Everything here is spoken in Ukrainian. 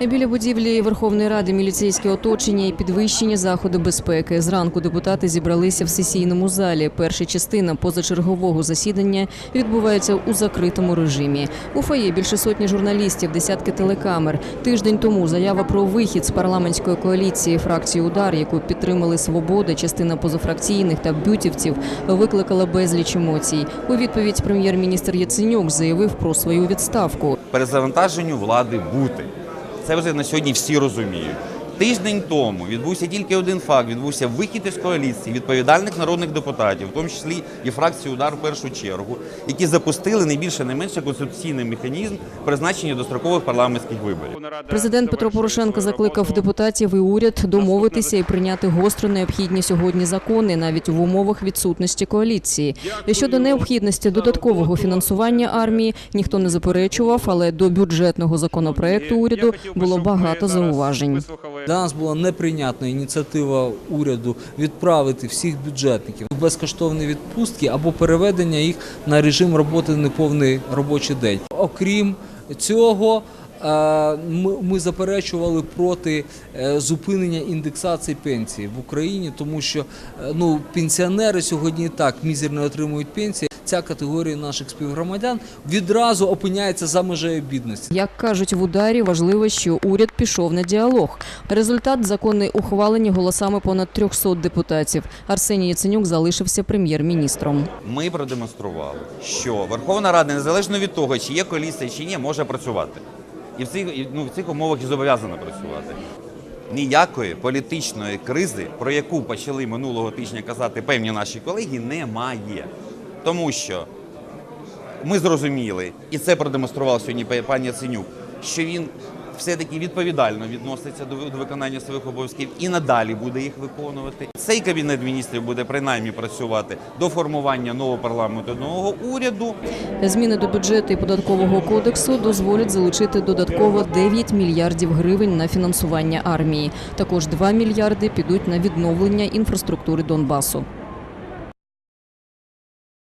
Біля будівлі Верховної Ради міліцейське оточення і підвищені заходи безпеки. Зранку депутати зібралися в сесійному залі. Перша частина позачергового засідання відбувається у закритому режимі. У фоє більше сотні журналістів, десятки телекамер. Тиждень тому заява про вихід з парламентської коаліції фракції Удар, яку підтримали Свобода, частина позафракційних та бютівців, викликала безліч емоцій. У відповідь прем'єр-міністр Яценюк заявив про свою відставку. перезавантаженню влади бути. Це вже на сьогодні всі розуміють. Тиждень тому відбувся тільки один факт: відбувся вихід із коаліції відповідальних народних депутатів, в тому числі і фракції удар в першу чергу, які запустили не більше не менше конституційний механізм призначення дострокових парламентських виборів. Президент Петро Порошенко закликав депутатів і уряд домовитися і прийняти гостро необхідні сьогодні закони, навіть в умовах відсутності коаліції. І щодо необхідності додаткового фінансування армії ніхто не заперечував, але до бюджетного законопроекту уряду було багато зауважень. Для нас була неприйнятна ініціатива уряду відправити всіх бюджетників в безкоштовні відпустки або переведення їх на режим роботи неповний робочий день. Окрім цього. е, Ми, заперечували проти е, зупинення індексації пенсії в Україні, тому що е, ну пенсіонери сьогодні і так мізерно отримують пенсії. Ця категорія наших співгромадян відразу опиняється за межею бідності. Як кажуть в ударі, важливо, що уряд пішов на діалог. Результат закони ухвалені голосами понад 300 депутатів. Арсеній Яценюк залишився прем'єр-міністром. Ми продемонстрували, що Верховна Рада, незалежно від того, чи є коаліція, чи ні, може працювати. І в цих, ну, в цих умовах і зобов'язана працювати. Ніякої політичної кризи, про яку почали минулого тижня казати певні наші колеги, немає. Тому що ми зрозуміли, і це продемонстрував сьогодні пе- пан Яценюк, що він все-таки відповідально відноситься до виконання своїх обов'язків і надалі буде їх виконувати. Цей кабінет міністрів буде принаймні працювати до формування нового парламенту, нового уряду. Зміни до бюджету і податкового кодексу дозволять залучити додатково 9 мільярдів гривень на фінансування армії. Також 2 мільярди підуть на відновлення інфраструктури Донбасу.